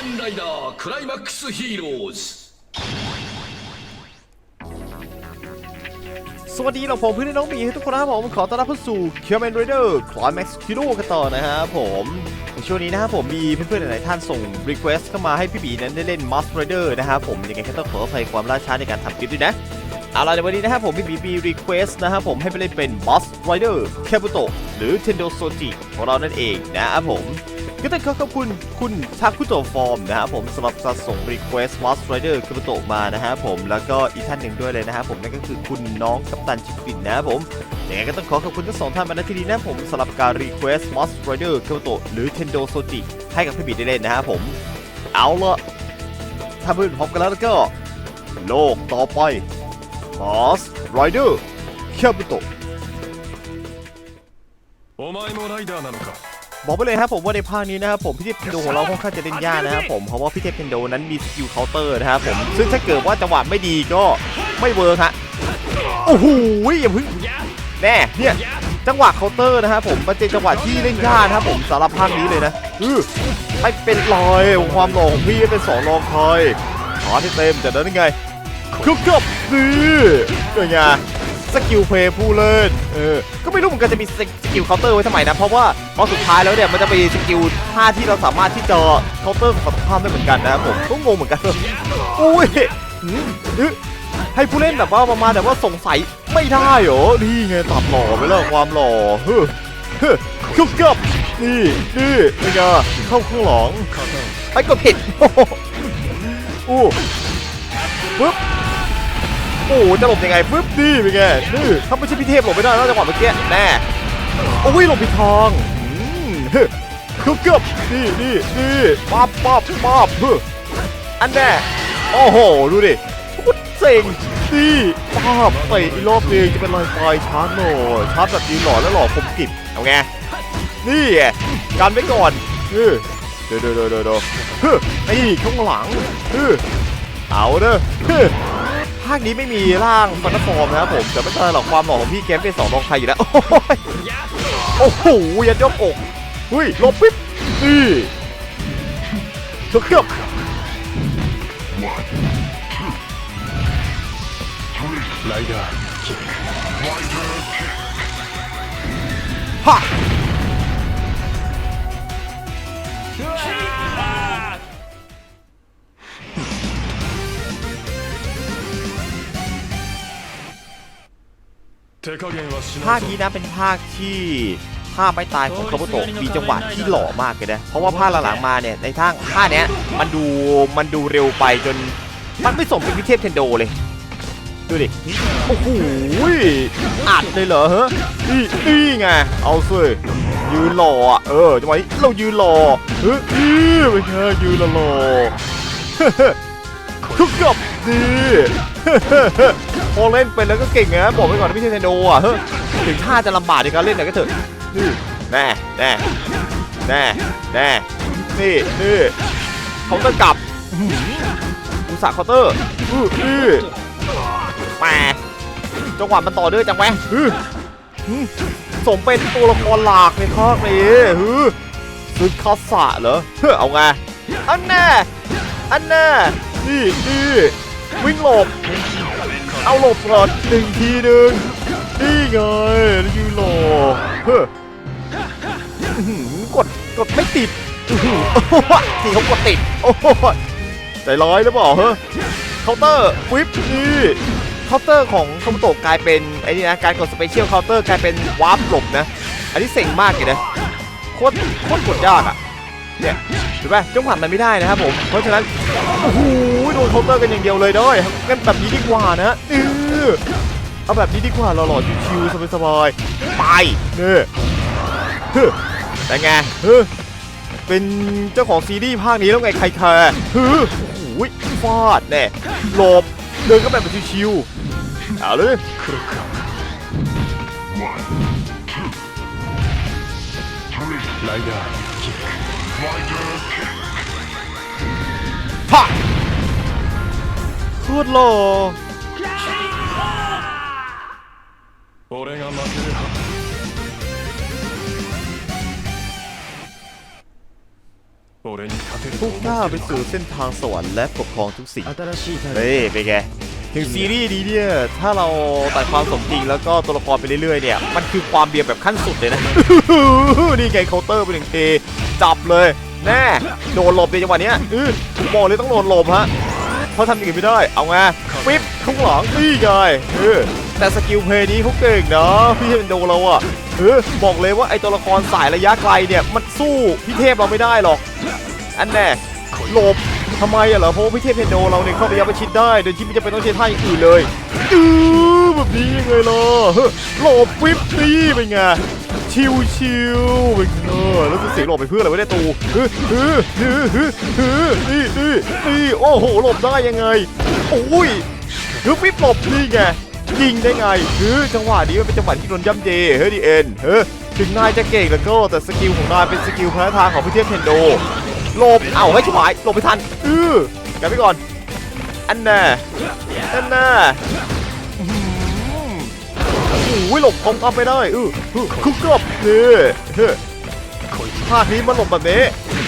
面ライダークライマックスヒーローズ สวัสดีเราผมเพื่อนน้องหมีทุกคนนะครับผมขอต้อนรับเข้าสู่ k i l m a n Rider Climax Hero กันต่อนะครับผมในช่วงนี้นะครับผมมีเพื่อนๆหลายๆท่านส่ง request เข้ามาให้พี่บีนั้นได้เล่น Mask Rider นะครับผมยังไงก็ต้องขออภัยความล่าช้าในการทำคลิปด้วยนะเอาล่ะในวันนี้นะครับผมพี่บีมี request นะครับผมให้ไปเล่นเป็น Mask Rider Kabuto หรือ Tendo Soji ของเรานั่นเองนะครับผม ก็ต้องขอขอบคุณคุณทักคุโตะฟอร์มนะครับผมสำหรับการส่ง Request Mask Rider คาบุโตะมานะครับผมแล้วก็อีกท่านหนึ่งด้วยเลยนะครับผมนั่นก็คือคุณน้องกัปตันจิปินนะครับผมยังไงก็ต้องขอขอบคุณทั้งสองท่านมาณที่นี้นะครับผมสำหรับการ Request Mask Rider คาบุโตะหรือ Tendo Soji ให้กับพี่บิดได้เล่นนะครับผม เอาละถ้าเพื่อนพร้อมกันแล้วก็ โลกต่อไป Mask Rider คาบุโตะ お前もライダーなのか บอกไปเลยครับผมว่าในภาคนี้นะครับผมพี่เทพเทนโดของเราค่อนข้างจะเล่นยากนะครับผมเพราะว่าพี่เทพเทนโดนั้นมีสกิลเคาน์เตอร์นะครับผมซึ่งถ้าเกิดว่าจังหวะไม่ดีก็ไม่เวิร์คฮะโอ้โหอย่าเพึ่งแน่เนี่ยจังหวะเคาน์เตอร์นะครับผมมันเป็นจังหวะที่เล่นยากนะครับผมสำหรับภาคนี้เลยนะอือไม่เป็นรอยความหล่อของพี่เป็นสองรองคอยขอที่เต็มจากนั้นยังไงคุกกับนี่เป็นไง สกิลเพย์ผู้เล่น เออ ก็ไม่รู้เหมือนกันจะมีสกิลเคาน์เตอร์ไว้ทำไมนะ เพราะว่าพอสุดท้ายแล้วเนี่ยมันจะมีสกิลท่าที่เราสามารถที่จะเคาน์เตอร์ของฝั่งตรงข้ามได้เหมือนกันนะครับผมก็งงเหมือนกันอุ้ยอื้อให้ผู้เล่นแบบว่าประมาณแบบว่าสงสัยไม่ได้เหรอ นี่ไงตัดหล่อไปแล้วความหล่อ เฮ้อเฮ้อคุกกับนี่นี่เป็นไงเข้าข้างหลังไปกดผิดโอ้โหอู้ปึ๊บ อ้โหจะหลบยังไงปึ๊บนี่เป็นไงนี่ถ้าไม่ใช่พี่เทพหลบไม่ได้แล้วจังหวะเมื่อกี้แน่โอ้ยหลบผิดทางอืมเฮ้ยเกือบเกือบนี่นี่นี่ปั๊บปั๊บปั๊บเฮ้ยอันแน่โอ้โหดูดิโคตรเซ็งนี่ปั๊บไปอีกรอบนึงจะเป็นรอยไฟชาร์จหน่อยชาร์จแบบยืนหล่อแล้วหล่อคมกริบเอาไงนี่กันไว้ก่อนเฮ้เดี๋ยวเดี๋ยวเดี๋ยวเดี๋ยวเฮ้ยนี่ข้างหลังเฮ้ยเอาเด้อาคนี้ไม่มีร่างฟันฟอรมนะครับผมแต่ไม่ใช่หรอกความหล่อของพี่แกมเป็นสองรองใครอยู่แล้ว โอ้โหยันยกอกหุยลบปิ๊บนี่กเขีไรเดอนฮ่า ภาคนี้นะเป็นภาคที่ภาพไม่ตายของคาบุโตะมีจังหวะที่หล่อมากเลยนะ เพราะว่าภาคหลังๆมาเนี่ยในทางภาคเนี้ยมันดูมันดูเร็วไปจนมันไม่สมเป็นวิเทพเทนโดเลย ดูดิ โอ้โหอัดเลยเหรอฮะนี่นี่ไง เอาสิยืนหล่อเออจังหวะนี้เรายืนหล่อเฮ้ยไม่ใช่ยืนหล่อทุกกับดี พอเล่นเป็นแล้วก็เก่งนะบอกไว้ก่อนนะพี่เทนโดอะเฮ้ยถึงท่าจะลำบากในการเล่นหน่ก็เถอะนี่แน่แน่แน่แน่นี่นี่เขาต้องกลับอุสาเคาน์เตอร์อื้ออื้อแหมจังหวะมันต่อเนื่องจังแวะอื้อสมเป็นตัวละครหลักในภาคนี้ฮือซึคาสะเหรอเฮ้เอาไงอันแน่อันแน่นี่นี่ วิ่งหลบ เอาหลบก่อนหนึ่งทีหนึ่งนี่ไงยืนรเฮ้ออื้อกดกดไม่ติดอื้อหือโอ้โหทีเขากดติด โอ้โหใจร้ายหรือเปล่าเฮ้อเคาน์เตอร์วิปนี่เคาน์เตอร์ของคอมโตะกลายเป็นไอ้นี่นะการกดสเปเชียลเคาน์เตอร์กลายเป็นวาร์ปหลบนะ อันนี้เซ็งมากเลยนะโคตรโคตรกดยากอะ เนี่ยถูกป่ะจังหวะมันไม่ได้นะครับผมเพราะฉะนั้นโอ้โหโดนเคาน์เตอร์กันอย่างเดียวเลยด้วยกันแบบนี้ดีกว่านะเออเอาแบบนี้ดีกว่าหล่อๆชิวๆสบายๆไปเนี่ยเฮ้ยแต่ไงเฮ้ยเป็นเจ้าของซีรีส์ภาคนี้แล้วไงใครแคร์เฮ้อโอ้โหฟาดแน่หลบเดินก็แบบชิวๆเอาเลยไรดอร์ พักโคตรโลพวกข้าไปสู่เส้นทางสวรรค์และปกครองทุกสิ่งเฮ้ยเป็นไงถึงซีรีส์ดีเนี่ย ถ้าเราตัดความสมจริงแล้วก็ตัวละครไปเรื่อยๆเนี่ย มันคือความเบียร์แบบขั้นสุดเลยนะ นี่ไงเคาน์เตอร์เป็นหนึ่งเท จับเลยแน่โดนหลบในจังหวะนี้อื้อบอกเลยต้องโดนหลบฮะเพราะทำอย่างอื่นไม่ได้ เอาไงปิ๊บข้างหลังนี่ไงเออแต่สกิลเพย์นี้เขาเก่งนะพี่เทพโดเราอะเออบอกเลยว่าไอตัวละครสายระยะไกลเนี่ยมันสู้พี่เทพเราไม่ได้หรอก อันแน่หลบทำไมอะเหรอเพราะพี่เทพเพนโดเราเนี่ยเข้าระยะประชิดได้โดยที่ไม่จำเป็นต้องใช้ท่าอย่างอื่นเลยอือแบบนี้ยังไงล่ะเฮ้ยหลบวิบนี่เป็นไง ชิวชิวๆเป็นไงแล้วเสียงหลบไปเพื่ออะไรวะเนี่ยตูเฮ้ยเฮ้ยเฮ้ยเฮ้ยเฮ้ยนี่นี่นี่โอ้โหหลบได้ยังไงโอ้ยเฮ้ยวิบหลบนี่ไงยิงได้ไงฮ้ยจังหวะนี้มันเป็นจังหวะที่โดนย่ำเยเฮ้ยดีเอ็นเฮ้ยถึงนายจะเก่งแล้วก็แต่สกิลของนายเป็นสกิลพละทางของพี่เทพเพนโดหลบเอ้าให้ชิบหายหลบไม่ทันอือกันไปก่อนอันน่ะอันน่ะ อ้โหหลบคงอัพไม่ได้อืออคุกกบนี่เฮ้ยภาคนี้มันหลบแบบนี้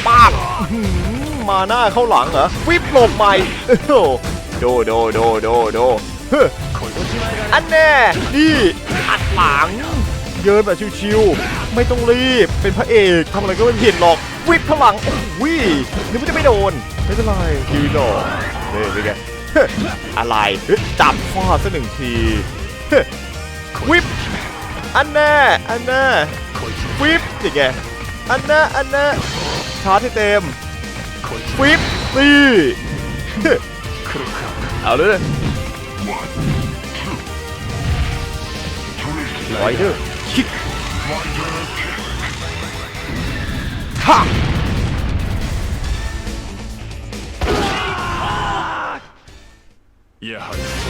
ปากอื้อหือมาหน้าเข้าหลังเหรอวิบหลบใหม่โอ้โหโดโดโดโดโดเฮ้ยอันแน่นี่อัดหลัง เยินแบบชิวๆไม่ต้องรีบเป็นพระเอกทำอะไรก็ไม่ผิดหรอกวิบพลังโอ้โหนึกว่าจะไม่โดน ไม่เป็นไรยืนหรอกนี่เป็นไงอะไรจับฟาดสักหนึ่งที วิบอันแน่อันแน่วิบอย่างไงอันแน่อันแน่ชาร์จให้เต็มวิบนี่เฮ้ยเอาเลยไวเดอร์คิกฮ่า やはり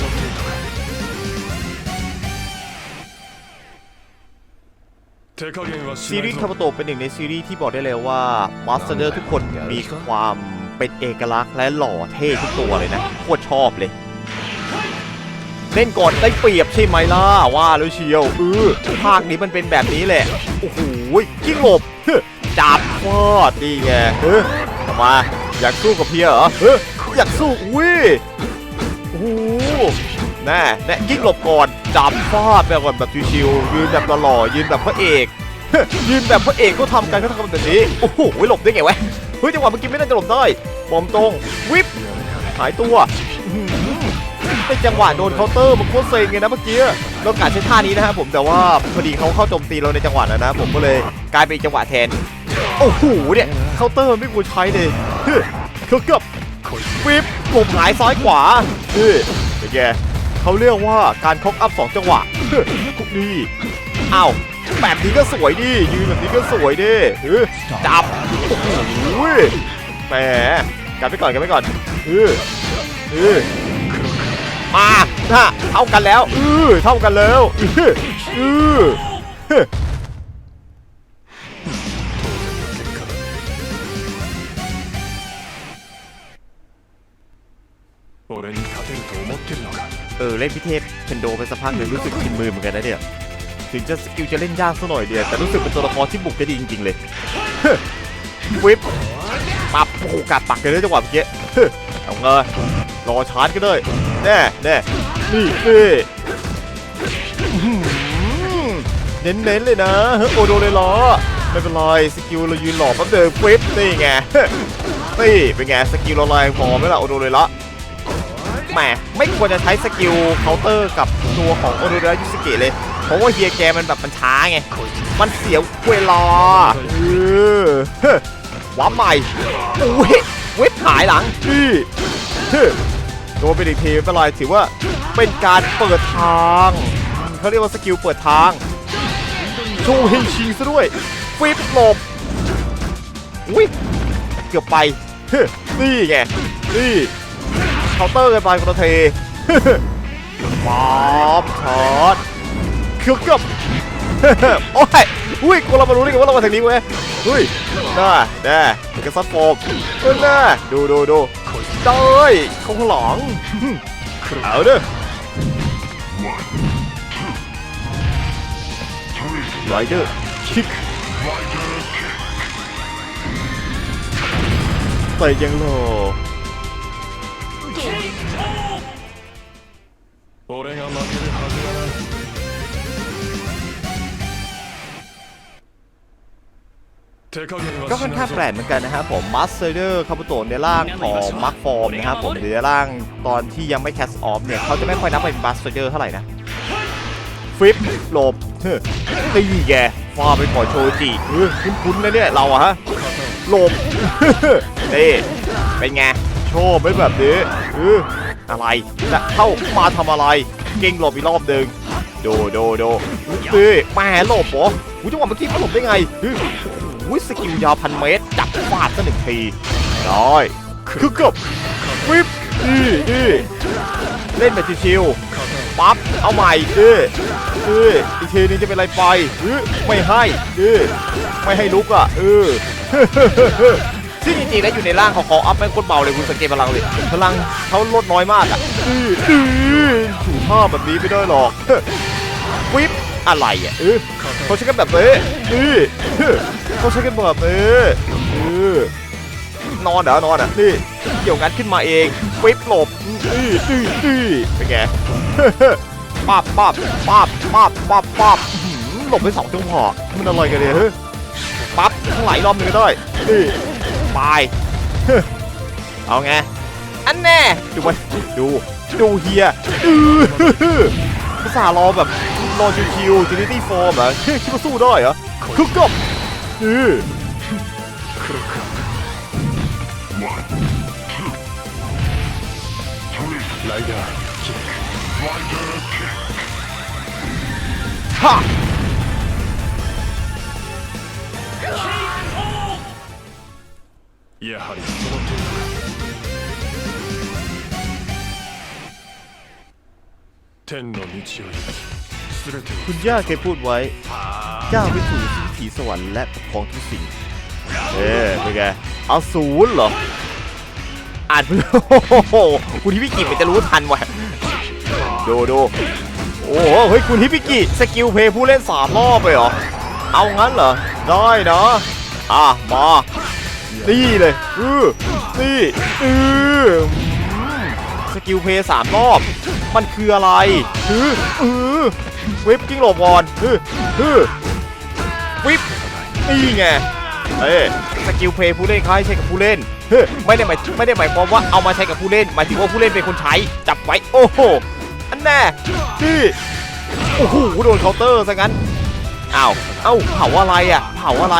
ซีรีส์คาโมโตเป็นหนึ่งในซีรีส์ที่บอกได้เลยว่ามาสเตอร์ทุกคนมีความเป็นเอกลักษณ์และหล่อเท่ทุกตัวเลยนะโคตรชอบเลย เล่นก่อนได้เปรียบใช่ไหมล่ะว่าแล้วเชียวเออภาคนี้มันเป็นแบบนี้แหละ โอ้โหจิ้งหลบจับฟอดดีไงเฮ้ยมาอยากสู้กับเพียเหรอเฮ้ยอยากสู้อุ้ยโอ้ แน่แน่กิ้งหลบก่อนจับฟาดแบบแบบชิวๆยืนแบบหล่อยืนแบบพระเอกยืนแบบพระเอกเขาทำกันเขาทำกันแบบนี้โอ้โหหลบได้ไงวะเฮ้ยจังหวะเมื่อกี้ไม่น่าจะหลบได้บอมตรงวิบหายตัวอื้อหือเป็นจังหวะโดนเคาน์เตอร์มันโคตรเซ็งเลยนะเมื่อกี้เรากาใช้ท่านี้นะครับผมแต่ว่าพอดีเขาเข้าโจมตีเราในจังหวะนั้นนะผมก็เลยกลายเป็นจังหวะแทนโอ้โหเนี่ยเคาน์เตอร์มันไม่ควรใช้เลยเฮ้ยเขาเกือบวิบหลบหายซ้ายขวาเฮ้ยเป็นไง เขาเรียกว่าการคอกอัพสองจังหวะเฮ้ยคุกนี่อ้าวแบบนี้ก็สวยดิยืนแบบนี้ก็สวยดิเออจับโอ้โหแหมกันไปก่อนกันไปก่อนเออเออมาถ้าเท่ากันแล้วเออเท่ากันแล้วเออเออ ออเล่นพิเทพเคนโดไปสักพักหนึ่งรู้สึกชินมือเหมือนกันนะเนี่ยถึงจะสกิลจะเล่นยากสักหน่อยเดียวแต่รู้สึกเป็นตัวละครที่บุกได้ดีจริง ๆ เลยวิบปับโอ้โหกัดปักเลยนะจังหวะเมื่อกี้เอาเงยรอชาร์จก็ได้แน่แน่นี่นี่เน้นๆเลยนะโอโดเลยล้อไม่เป็นไรสกิลเรายืนหล่อแป๊บเดียววิบนี่ไงนี่เป็นไงสกิลเราลายพอไหมล่ะโอโดเลยละ แหมไม่ควรจะใช้สกิลเคาน์เตอร์กับตัวของโอโดเรยุสเกะเลย เพราะว่าเฮียแกมันแบบมันช้าไง มันเสียเวลาเออเฮ้ว้าใหม่อุ้ยเว็บหายหลังนี่เฮ้ยโดนไปอีกทีไม่เป็นไรถือว่าเป็นการเปิดทางเขาเรียกว่าสกิลเปิดทางชว์เฮงชิงซะด้วยฟิปหลบอุ้ยเกือบไปนี่ไงนี่ เคาน์เตอร์กันไปคนละเทป๊อปช็อตเกือบเกือบโอ้ยอุ้ยกูเรามารู้ได้ไงว่าเรามาทางนี้เว้ยเฮ้ยน่าแน่เอกซัดโฟมเออน่าดูดูดูเด้ยคงหลองเอาเด้อไรเดอร์คิกตะยังหล่ อ 俺が負けるはずがない手加減は ก็ し ค่อน な ข้าง いぞ แปลกเหมือนกันนะครับผมมาสเตอร์คาบุโตะในร่างของมาร์คฟอร์มนะครับผมหรือในร่างตอนที่ยังไม่แคสออฟเนี่ยเขาจะไม่ค่อยนับเป็นมาสเตอร์เท่าไหร่นะฟลิปหลบเฮ้ยตีแกฟาไปขอโชจิเออคุ้นๆนะเนี่ยเราอะฮะหลบ นี่เป็นไงโชว์ไม่แบบนี้ เอออะไรและเข้ามาทำอะไร เก่งหลบอีกรอบหนึ่งโดโดโดเฮ้ยแมาหลบเหรอหูจังหวะเมื่อกี้เขาหลบได้ไงเฮ้ยอุ้ยสกิลยาวพันเมตร จับฟาดซะหนึ่งทีร้อยคือเกือบวิบดีดีเล่นแบบชิวๆปั๊บ เอาใหม่ดื้อดื้ออีกทีนึงจะเป็นอะไรไปเออไม่ให้ดื้อไม่ให้ลุกอะเออ ซึ่งจริงๆแล้วอยู่ในร่างของเขาอัพแม่งโคตรเบาเลยคุณสังเกตพลังเลยพลังเขาลดน้อยมากอะดื้อดื้อถูท่าแบบนี้ไม่ได้หรอกวิบอะไรอะเออเขาใช้กันแบบนี้นี่เขาใช้กันแบบนี้เออนอนเหรอนอนอะนี่เกี่ยวงัดขึ้นมาเองฟิปหลบนี่นี่นี่เป็นไงปั๊บปั๊บปั๊บปั๊บปั๊บปั๊บหลบไปสองจังหวะมันอะไรกันเนี่ยเฮ้ยปั๊บทั้งหลายรอบนึงก็ได้นี่ ควเอาไง อันแน่ ดูไปดู ดูเฮียภาษารอแบบรอจูคิวจินิตี้โฟมเหรอคิดว่าสู้ได้เหรอคุกกบเออไรเดอร์ฮ่า やはりその程度か天の道を行き全て คุณย่าเคยพูดไว้ก้าวไปสู่สิ้นผีสวรรค์และปกครองทุกสิ่ง เอ๊ะเป็นไงเอาศูนย์เหรอ อ่านเพื่อโอ้โหคุณฮิบิกิมันจะรู้ทันวะดูดูโอ้โหเฮ้ยคุณฮิบิกิสกิลเพย์ผู้เล่นสามรอบเลยเหรอ เอางั้นเหรอ ได้นะ อ่ะ มา นี่เลยอือนี่อือสกิลเพย์สามรอบ มันคืออะไรอืออือวิปกิ้งหลบก่อนอืออือวิปนี่ไงเอ้สกิลเพย์ผู้เล่นเขาให้ใช้กับผู้เล่นเฮ้ยไม่ได้หมายไม่ได้หมายความว่าเอามาใช้กับผู้เล่นหมายถึงว่าผู้เล่นเป็นคนใช้จับไว้โอ้โหอันแน่นี่โอ้โหโดนเคาน์เตอร์ซะงั้นอ้าวเอ้าเผาอะไรอะเผาอะไร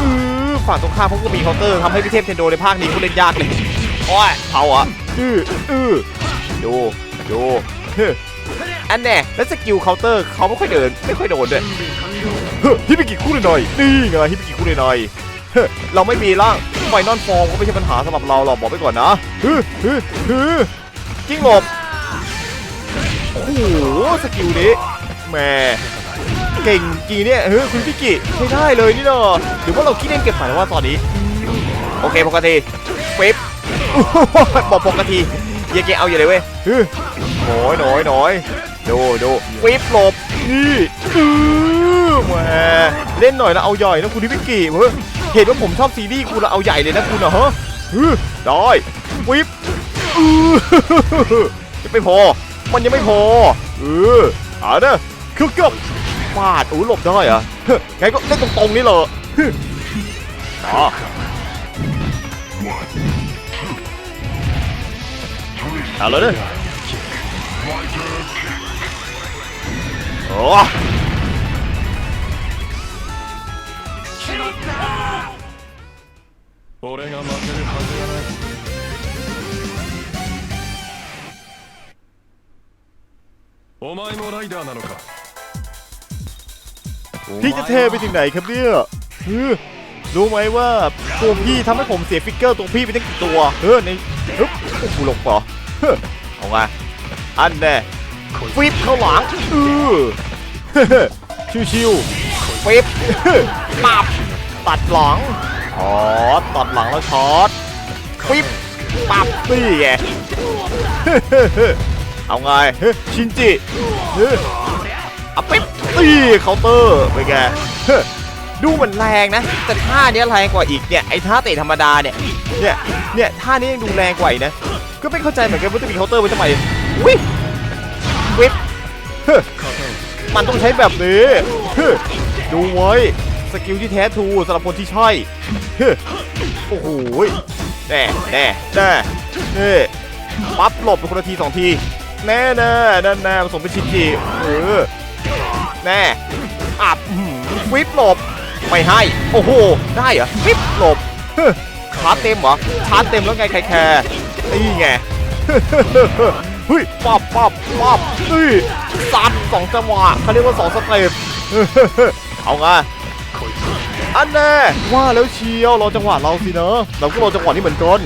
อือ ฝั่งตรงข้ามเขาก็มีเคาน์เตอร์ทำให้พี่เทพเทนโดในภาคนี้ผู้เล่นยากเลยโอ้ยเผาอะอืออือดูดูเฮ้ยอันแน่แล้วสกิลเคาน์เตอร์เขาไม่ค่อยเดินไม่ค่อยโดนด้วยเฮ้ยฮิบิกิคู่หน่อยๆนี่ไงฮิบิกิคู่หน่อยๆเฮ้ยเราไม่มีร่างไฟนอลฟอร์มก็ไม่ใช่ปัญหาสำหรับเราหรอกบอกไปก่อนนะเฮ้ยเฮ้ยเฮ้ยจิ้งหลบโอ้โหสกิลนี้แหม เก่งจริงเนี่ยเฮ้ยคุณพิกิใช้ได้เลยนี่เนาะหรือว่าเราคิดเล่นเก็บฝันว่าตอนนี้ โอเคปกติปิ๊บบอกปกติเยเกเอาอยู่เลยเว้ยเฮ้ยหน่อยหน่อยหน่อยดูดูปิ๊บหลบนี่อือแหมเล่นหน่อยแล้วเอาใหญ่นะคุณพิกิเฮ้ยเห็นว่าผมชอบซีรีส์คุณแล้วเอาใหญ่เลยนะคุณเหรอฮะเฮ้ยได้ปิ๊บอือยังไม่พอ มันยังไม่พอเออเอาเด้อคือเกือบ ฟาดโอ้หลบได้เหรอะเฮ้ยไงก็เล่นตรงๆนี่เลยเฮ้ยอ๋อเอาเลยเด้อโอ้ 俺が負けるはずがないお前もライダーなのか พี่จะเทไปถึงไหนครับเนี่ยรู้ไหมว่าตัวพี่ทำให้ผมเสียฟิกเกอร์ตัวพี่ไปตั้งกี่ตัวเออในฮึบโอ้โหลบปอเฮ้อเอาไงอันแน่ฟิปเข้าหลังเออชิวๆฟิปปับตัดหลังอ๋อตัดหลังแล้วช็อตฟิปปับนี่ไงเอาไงเฮ้ยชินจิเฮ้ยเอาปิ๊บ ตีเคาน์เตอร์ไปนไงเฮ้ยดูเหมือนแรงนะ แต่ท่าเนี้ยแรงกว่าอีกเนี่ยไอ้ท่าเตะธรรมดาเนี่ยเนี่ยเนี่ยท่านี้ยังดูแรงกว่าอีกนะก็ไม่เข้าใจเหมือนกันว่าจะมีเคาน์เตอร์ไว้ทำไมวิวิบเฮมันต้องใช้แบบนี้ดูไว้สกิลที่แท้ทูสำหรับคนที่ใช่โอ้โหแน่แน่แน่เฮ้ปั๊บหลบไปคนละทีสองทีแน่แน่แน่แน่ผสมเป็นชิ้นทีเออ แน่อับวิบหลบ ไม่ให้ โอ้โห ได้เหรอวิบหลบชาร์จเต็มเหรอชาร์จเต็มแล้วไงใครแคร์นี่ไงเฮ้ยป๊อบป๊อบป๊อบนี่ซัดสองจังหวะเขาเรียกว่าสองสเตปเอาไงอันแน่ว่าแล้วเชียวรอจังหวะเราสินะเราก็รอจังหวะนี้เหมือนกัน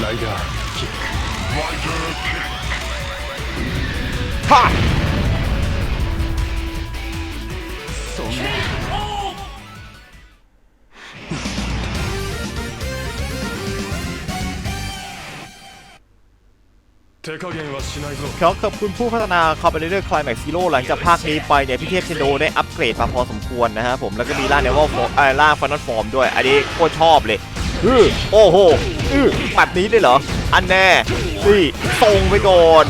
ไรเดอร์ ク ฮ่า 手加減はしないぞ ขอขอบคุณผู้พัฒนาคอมเบเดอร์คลายแม็กซิโ o หลังจากภาคนี้ไปเนี่ยพี่เทพเชนโดได้อัปเกรดมาพอสมควรนะฮะผมแล้วก็มีล่าเนวอลฟอร์เอ่อล่าฟันนอตฟอร์มด้วย อันนี้โคตรชอบเลยอือโอ้โหอือแบบนี้ได้เหรอ อันแน่นี่ตรงไปก่อน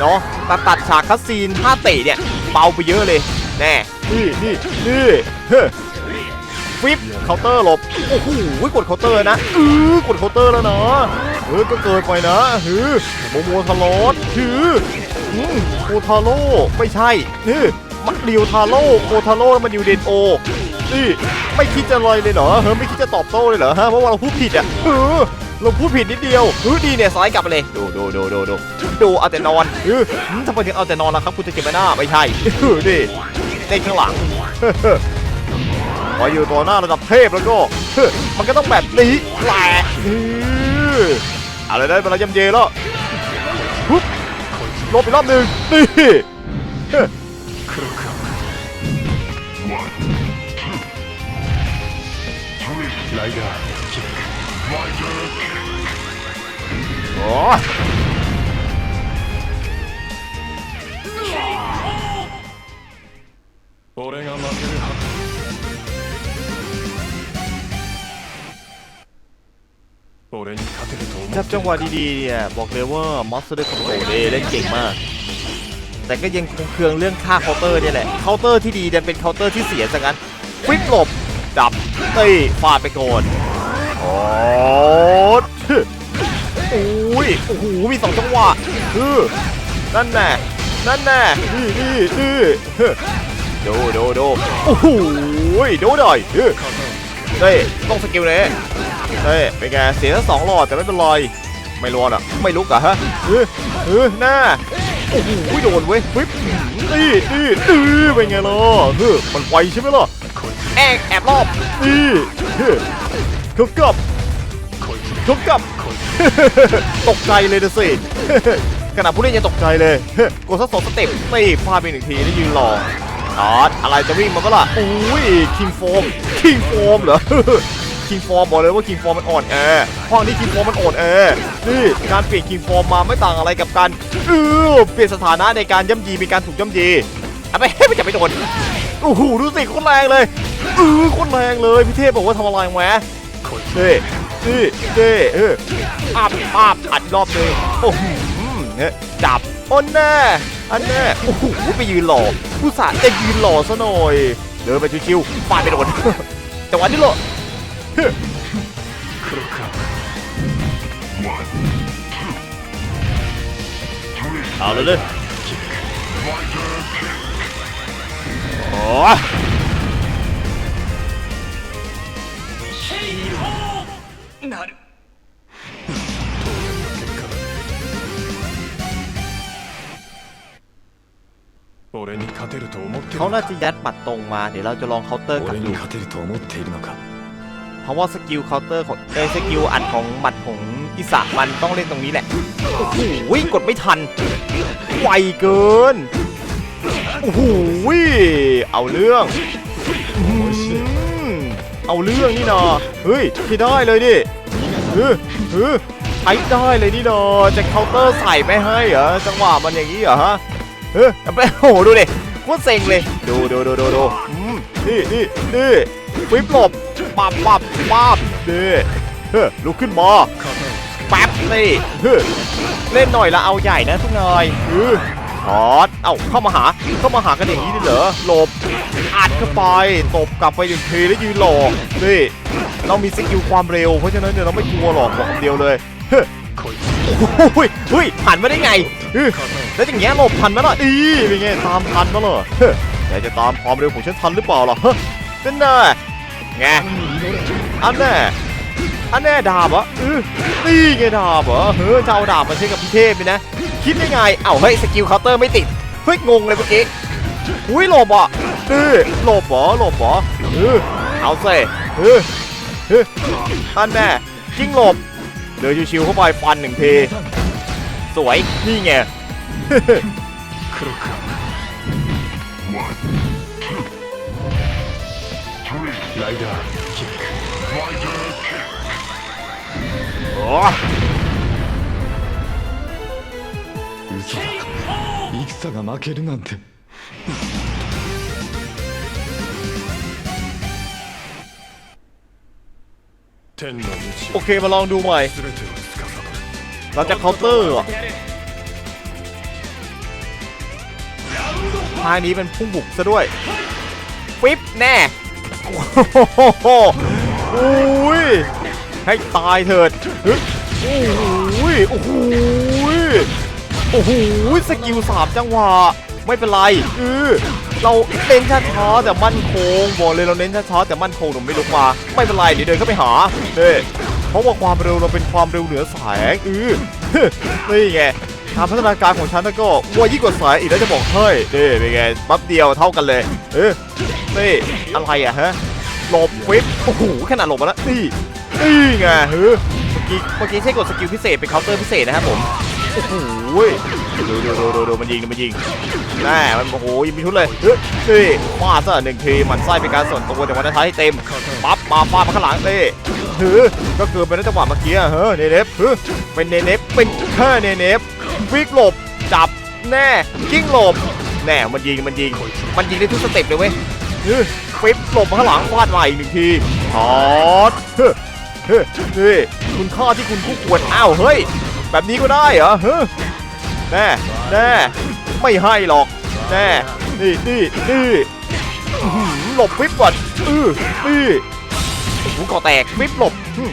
เนาะตัดตัดฉากคัสซีนท่าเตะเนี่ยเบาไปเยอะเลยแน่นี่นี่นี่เฮ้ฟิปเคาน์เตอร์หลบโอ้โหกดเคาน์เตอร์นะอือกดเคาน์เตอร์แล้วนะเออก็เกินไปนะฮือโมโมทารอสฮือโคทาโร่ไม่ใช่นี่มักดิวทาโร่โคทาโร่มันดิวเดนโอนี่ไม่คิดจะลอยเลยเหรอเฮ้ยไม่คิดจะตอบโต้เลยเหรอฮะเพราะว่าเราพูดผิดอะเออ ลงพูดผิดนิดเดียวดูดีเนี่ยสไลด์กลับเลยดูดูดูดูดูดูเอาแต่นอนเออทำไมถึงเอาแต่นอนล่ะครับคุณจะเกีบหน้าไม่ใช่ดิเต้นข้างหลังพออยู่ตัวหน้าระดับเทพแล้วก็มันก็ต้องแบบนี้แหละอะไรได้เวลาเยี่ยมเยแล้วปุ๊บลบอีกรอบหนึ่งนี่ไรเดอร์ โอ้จับจังหวะดีๆเนี่ยบอกเลยว่ามอสเตอร์คอมโบเดเล่นเก่งมาก แต่ก็ยังคงเครืองเรื่องค่าเคาน์เตอร์เนี่ยแหละเคาน์เตอร์ที่ดีจะเป็นเคาน์เตอร์ที่เสียซะงั้นฟิปหลบจับตีฟาดไปโกนโอ้โอ้ ยโอ้โหมีสองจังหวะคือนั่นแน่นั่นแน่นี่นี่นี่เฮ้ยดูดูดูโอ้โหดูหน่อยเฮ้ยเฮ้ยต้องสกิลเลยเฮ้ยเป็นไงเสียทั้งสองหลอดแต่ไม่เป็นไรไม่รอดอะไม่ลุกอะฮะเออเออหน้าโอ้โหโดนเว้ยวิบนี่นี่นี่เป็นไงล่ะเฮ้ยมันไวใช่ไหมล่ะแอบแอบรอบนี่เฮ้ยเขากลับ เขากลับ ตกใจเลยนะสิ ขณะผู้เล่นยังตกใจเลย กดสักสองสเต็ปตีฟาดไปหนึ่งทีแล้ยืนรอออดอะไรจะวิ่งมาก็ล่ะอุ้ยคิงโฟมคิงโฟมเหรอคิงฟอร์มบอกเลยว่าคิงฟอร์มมันอ่อนแอห้องนี้คิงฟอร์มมันอ่อนแอนี่การเปลี่ยนคิงฟอร์มมาไม่ต่างอะไรกับการเออเปลี่ยนสถานะในการย่ำยีเป็นการถูกย่ำยีเอาไปไม่จับไม่โดนโอ้โหดูสิคนแรงเลยเออคนแรงเลยพี่เทพบอกว่าทำอะไรแหวะเฮ้ นี่เด้เอออับอับอัดรอบเลยโอ้โหเนี่ยจับโอ้แน่อันแน่โอ้โหไปยืนหล่อผู้สาจะยืนหล่อซะหน่อย เดินไปชิวๆฟาดไปโดนจังหวะนี้โลเอาเลยเลยโอ้ なる当然の結果だ俺に勝てると思ってる เขา の น่า か จะยัดหมัดตรงมา เดี๋ยวเราจะลองเคาน์เตอร์กลับ 俺 ดู に勝てると思っているのか เพราะว่าสกิลเคาน์เตอร์ของเอยสกิลอัดของหมัดของอิสระมันต้องเล่นตรงนี้แหละ โอ้โหกดไม่ทัน ไวเกิน โอ้โหเอาเรื่องอืม เอาเรื่องนี่นาเฮ้ยใช้ได้เลยดิเออเออใช้ได้เลยนี่นาจะเคาน์เตอร์ใส่ไม่ให้เหรอจังหวะมันอย่างนี้เหรอฮะเออไปโอ้โหดูดิโคตรเซ็งเลย ดูดูดูดูดูอืมนี่นี่นี่วิบหลบปับปับปับนี่เฮ้อลุกขึ้นมาแป๊บนี่เฮ้อเล่นหน่อยละเอาใหญ่นะทุกนาย ช็อดเอ้าเข้ามาหาเข้ามาหากันอย่างนี้ได้เหรอหลบอัดเข้าไปตบกลับไปหนึ่งทีแล้วยืนหลอกนี่เรามีสกิลความเร็วเพราะฉะนั้นเดี๋ยวเราไม่กลัวหลอกหลอกเดียวเลยเฮ้ยเฮ้ยผ่านมาได้ไงแล้วอย่างเงี้ยหลบทันไหมล่ะอีเป็นไงตามทันมาเหรอเฮ้ยแต่จะตามความเร็วของฉันทันหรือเปล่าล่ะเฮ้ยนั่นน่ะไงอันแน่อันแน่ดาบอะอือนี่ไงดาบเหรเฮ้ยจะเอาดาบมาเช้กับพี่เทพไปนะ คิดได้ไง เอ้าเฮ้ยสกิลเคาน์เตอร์ไม่ติด เฮ้ยงงเลยเมื่อกี้ อุ้ยหลบอะดื้อหลบหรอหลบหรอเออเอาเซ่เออเออท่านแม่จิ้งหลบเดินชิวๆเข้าไปฟันหนึ่งที สวย นี่ไงโอ้ 戦が負けるなんて天の โอ 道 เคมาลองดูใหม่ 全てを司る เราจะเคาน์เตอร์อ่ะทางนี้เป็นพุ่งบุกซะด้วยฟิปแน่ โอ้โหอุ้ย ให้ตายเถิดเฮ้ยโอ้ยโอ้โห โอ้โหสกิลสามจังหวะ ไม่เป็นไรเออเราเน้นช้าๆแต่มั่นคงบอกเลยเราเน้นช้าๆแต่มั่นคงหนุ่มไม่ลุกมา ไม่เป็นไรเดี๋ยวเดินเข้าไปหาเด้เพราะว่าความเร็วเราเป็นความเร็วเหนือแสงเออนี่ไงการพัฒนาการของฉันนั่นก็วัวยิ่งกว่าสายอีกแล้วจะบอกเฮ้ยเด้เป็นไงปั๊บเดียวเท่ากันเลย เออนี่อะไรอะฮะหลบวิปโอ้โหขนาดหลบมาแล้วนี่นี่ไงเฮ้ยเมื่อกี้เมื่อกี้ใช้กดสกิลพิเศษเป็นเคาน์เตอร์พิเศษนะครับผมโอ้โห ดูดูดูดูดูมันยิงมันยิงแน่มันโอ้โหยิงมีทุนเลยเฮ้ยนี่ฟาดซะหนึ่งทีหมันไส้เป็นการส่วนตัวแต่วันท้ายให้เต็มปั๊บมาฟาดมาข้างหลังนี่เฮ้ยก็เกิดไปในจังหวะเมื่อกี้เฮ้ยเนเนฟเฮ้ยเป็นเนเนฟเป็นแค่เนเนฟวิกหลบจับแน่กิ้งหลบแน่มันยิงมันยิงมันยิงได้ทุกสเต็ปเลยเว้ยเฮ้ยฟิปหลบมาข้างหลังฟาดมาอีกหนึ่งทีทอดเฮ้ยเฮ้ยคุณค่าที่คุณคู่ควรอ้าวเฮ้ยแบบนี้ก็ได้เหรอเฮ้ย แน่แน่ไม่ให้หรอกแน่นี่นี่นี่หลบฟิปก่อนอือนี่โอ้โหก่อแตกฟิปหลบอือ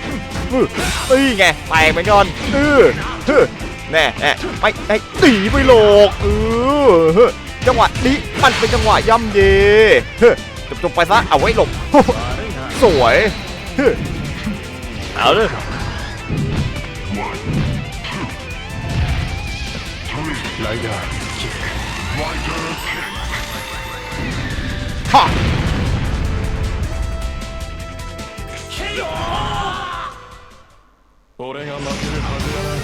อื้อนี่ไงแตกเหมือนอือเฮ้ยแน่แน่ไม่ไอ้ตีไปหลอกเออจังหวะนี้มันเป็นจังหวะย่ำเยเฮ้ยจบจบไปซะเอาไว้หลบสวยเอาเลย ライダーキック。ฮ่า俺が負けるはずがない